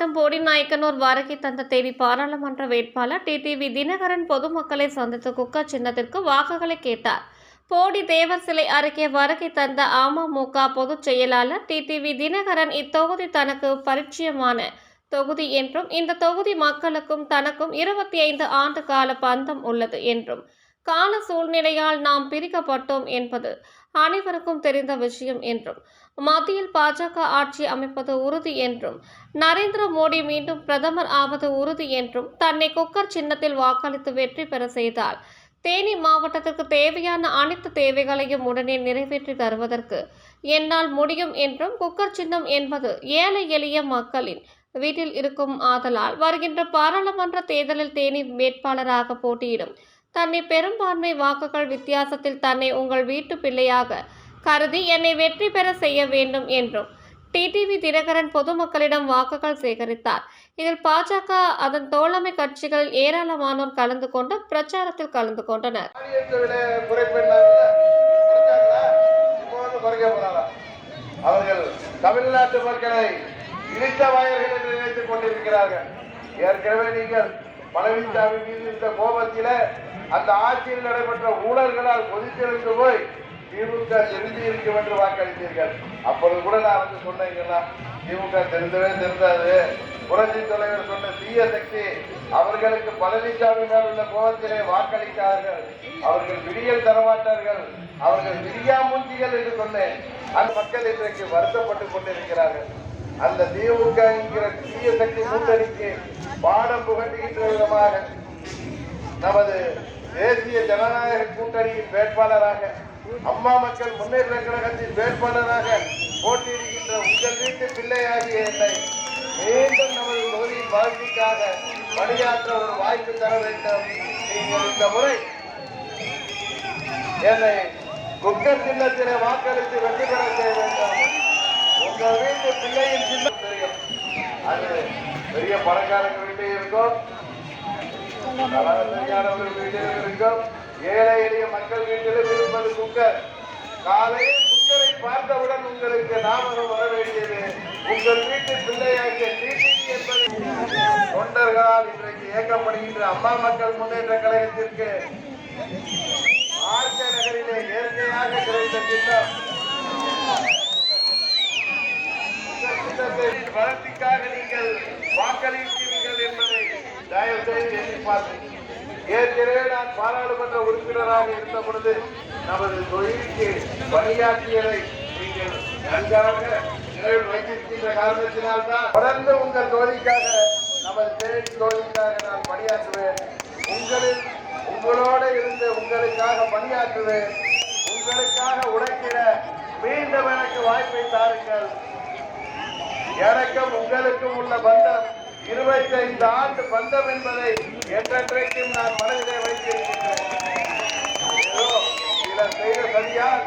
மாவட்டம் போடிநாயக்கனூர் வருகை தந்த தேனி பாராளுமன்ற வேட்பாளர் டிடிவி தினகரன் பொதுமக்களை சந்தித்து குக்கா சின்னத்திற்கு வாக்குகளை கேட்டார். போடி தேவர் சிலை அருகே வருகை தந்த அமமுக பொதுச் செயலாளர் டிடிவி தினகரன் இத்தொகுதி தனக்கு பரிச்சயமான தொகுதி என்றும் இந்த தொகுதி மக்களுக்கும் தனக்கும் இருபத்தி ஐந்து ஆண்டு கால பந்தம் உள்ளது என்றும் கால சூழ்நிலையால் நாம் பிரிக்கப்பட்டோம் என்பது அனைவருக்கும் தெரிந்த விஷயம் என்றும் மத்தியில் பாஜக ஆட்சி அமைப்பது உறுதி என்றும் நரேந்திர மோடி மீண்டும் பிரதமர் ஆவது உறுதி என்றும் தன்னை குக்கர் சின்னத்தில் வாக்களித்து வெற்றி பெற செய்தால் தேனி மாவட்டத்திற்கு தேவையான அனைத்து தேவைகளையும் உடனே நிறைவேற்றி தருவதற்கு என்னால் முடியும் என்றும் குக்கர் சின்னம் என்பது ஏழை எளிய மக்களின் வீட்டில் இருக்கும் ஆதலால் வருகின்ற பாராளுமன்ற தேர்தலில் தேனி வேட்பாளராக போட்டியிடும் தன்னை பெரும்பான்மை வாக்குகள் வித்தியாசத்தில் தன்னை உங்கள் வீட்டு பிள்ளையாக கருதி என்னை வெற்றி பெற செய்ய வேண்டும் என்றும் டிடிவி தினகரன் பொதுமக்களிடம் வாக்குகள் சேகரித்தார். இதில் பாஜக அதன் தோழமை கட்சிகள் ஏராளமானோர் கலந்து கொண்டு பிரச்சாரத்தில் கலந்து கொண்டனர். அவர்கள் தமிழ்நாட்டு மக்களை இழித்த வாயர்கள் என்று நினைத்துக் கொண்டிருக்கிறார்கள். ஏற்கனவே நீங்கள் பழனிசாமி மீது இருந்த கோபத்தில அந்த ஆட்சியில் நடைபெற்ற ஊழல்களால் கொதித்திருந்து போய் திமுக தெரிந்து இருக்கும் என்று வாக்களித்தீர்கள். அப்பொழுது கூட நான் வந்து சொன்னீங்கன்னா திமுக தெரிந்தவே தெரிந்தாது. புரட்சி தலைவர் சொன்ன தீய சக்தி அவர்களுக்கு பழனிசாமி மேல் உள்ள கோபத்திலே வாக்களித்தார்கள். அவர்கள் விடியல் தரமாட்டார்கள். அவர்கள் விடியாமூஞ்சிகள் என்று சொன்னேன். அந்த மக்கள் இன்றைக்கு வருத்தப்பட்டுக் கொண்டிருக்கிறார்கள். அந்த திமுக என்கிற தீய சக்தி கூட்டணிக்கு பாடம் புகட்டுகின்ற விதமாக நமது தேசிய ஜனநாயக கூட்டணியின் வேட்பாளராக அம்மா மக்கள் முன்னேற்ற கழகத்தின் வேட்பாளராக போட்டியிடுகின்ற உங்கள் வீட்டு பிள்ளையாகிய என்னை மீண்டும் நமது தொகுதியின் வாழ்க்கைக்காக பணியாற்ற ஒரு வாய்ப்பு தர வேண்டும். நீங்கள் இந்த முறை என்னை குக்க சின்னத்திலே வாக்களித்து வெற்றி பெற செய்ய வேண்டும். உங்கள் வீட்டு பிள்ளையின் சின்னம் தெரியும் அது பெரிய பணக்காரங்க வீட்டில் இருக்கும். தலைமையானவர்கள் வீட்டிலும் இருக்கும் ஏழை எளிய மக்கள் வீட்டிலும் இருப்பது குக்கர் காலையில் குக்கரை பார்த்தவுடன் உங்களுக்கு ஞாபகம் வர வேண்டியது உங்கள் வீட்டு பிள்ளையாகிய டிடிவி என்பது தொண்டர்களால் இன்றைக்கு இயக்கப்படுகின்ற அம்மா மக்கள் முன்னேற்ற கழகத்திற்கு ஆர்கே நகரிலே இயற்கையாக கிடைத்த திட்டம் இந்த திட்டத்தை வளர்ச்சிக்காக நீங்கள் வாக்களித்தீர்கள் என்பதை தயவு செய்து எண்ணி பாருங்கள் ஏற்கனவே நான் பாராளுமன்ற உறுப்பினராக இருந்த பொழுது நமது தொழிலுக்கு பணியாற்றியதை நீங்கள் நன்றாக நினைவில் வைத்திருக்கின்ற காரணத்தினால் தான் தொடர்ந்து உங்கள் தோழிக்காக நமது தேடி தொழிலுக்காக நான் பணியாற்றுவேன் உங்களில் உங்களோட இருந்து உங்களுக்காக பணியாற்றுவேன் உங்களுக்காக உழைக்கிற மீண்டும் எனக்கு வாய்ப்பை தாருங்கள் எனக்கும் உங்களுக்கும் உள்ள பந்தம் இருபத்தைந்து ஆண்டு பந்தம் என்பதை என்றென்றைக்கும் நான் மனதிலே வைத்திருக்கின்றேன். சிலர் செய்த சரியால்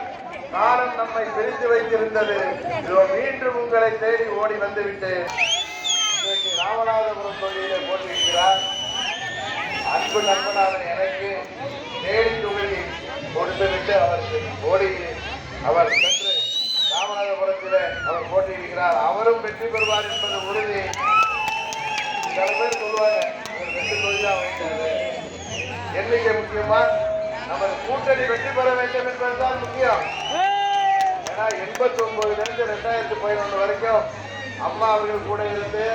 காலம் நம்மை பிரித்து வைத்திருந்தது. இதோ மீண்டும் உங்களை தேடி ஓடி வந்துவிட்டேன். இன்றைக்கு ராமநாதபுரம் தொழிலை போட்டிருக்கிறார். அன்பு நண்பனாக எனக்கு தேடி தொகுதி கொடுத்துவிட்டு அவர் ஓடி அவர் சென்று ராமநாதபுரத்தில் அவர் போட்டியிருக்கிறார் அவரும் வெற்றி பெறுவார் என்பது உறுதி. சில பேர் சொல்லுவாங்க வெற்றி தொழிலாக வைத்தாரு எண்ணிக்கை முக்கியமா? நமது கூட்டணி வெற்றி பெற வேண்டும் என்பதுதான் முக்கியம். ஏன்னா எண்பத்தி ஒன்பதுல இருந்து ரெண்டாயிரத்தி பதினொன்று வரைக்கும் அம்மா அவர்கள் கூட இருந்து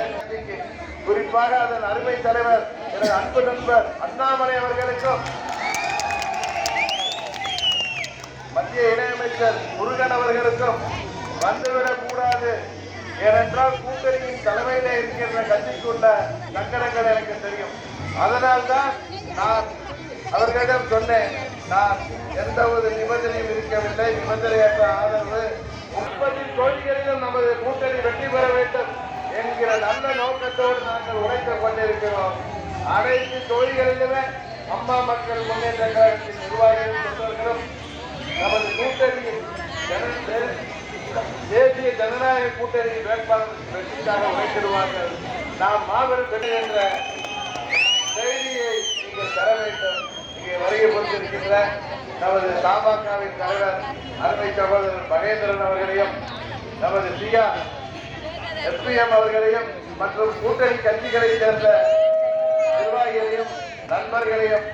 குறிப்பாக அதன் அருமை தலைவர் எனது அன்பு நண்பர் அண்ணாமலை அவர்களுக்கும் மத்திய இணையமைச்சர் முருகன் அவர்களுக்கும் வந்துவிடக் கூடாது. ஏனென்றால் கூட்டணியின் தலைமையில இருக்கின்ற கட்சிக்குள்ள சங்கடங்கள் எனக்கு தெரியும். அதனால்தான் நான் அவர்களிடம் சொன்னேன் நான் எந்த ஒரு நிபந்தனையும் இருக்கவில்லை நிபந்தனையற்ற ஆதரவு முப்பது தொழில்களிலும் நமது கூட்டணி வெற்றி பெற வேண்டும் என்கிற நல்ல நோக்கத்தோடு நாங்கள் உழைத்துக் கொண்டிருக்கிறோம். அனைத்து தொழில்களிலுமே அம்மா மக்கள் முன்னேற்ற கழகத்தின் நிர்வாகிகளும் நமது கூட்டணியின் தேசிய ஜனநாயக கூட்டணியின் வேட்பாளர் வெற்றிக்காக வைத்திருவார்கள் நாம் மாபெரும் வெற்றி என்ற செய்தியை நீங்கள் தர வேண்டும். இங்கே வருகை பொறுத்திருக்கின்ற நமது தமாகவின் தலைவர் அருமை சகோதரர் மகேந்திரன் அவர்களையும் நமது சியா எஸ்பிஎம் அவர்களையும் மற்றும் கூட்டணி கட்சிகளைச் சேர்ந்த நிர்வாகிகளையும் நண்பர்களையும்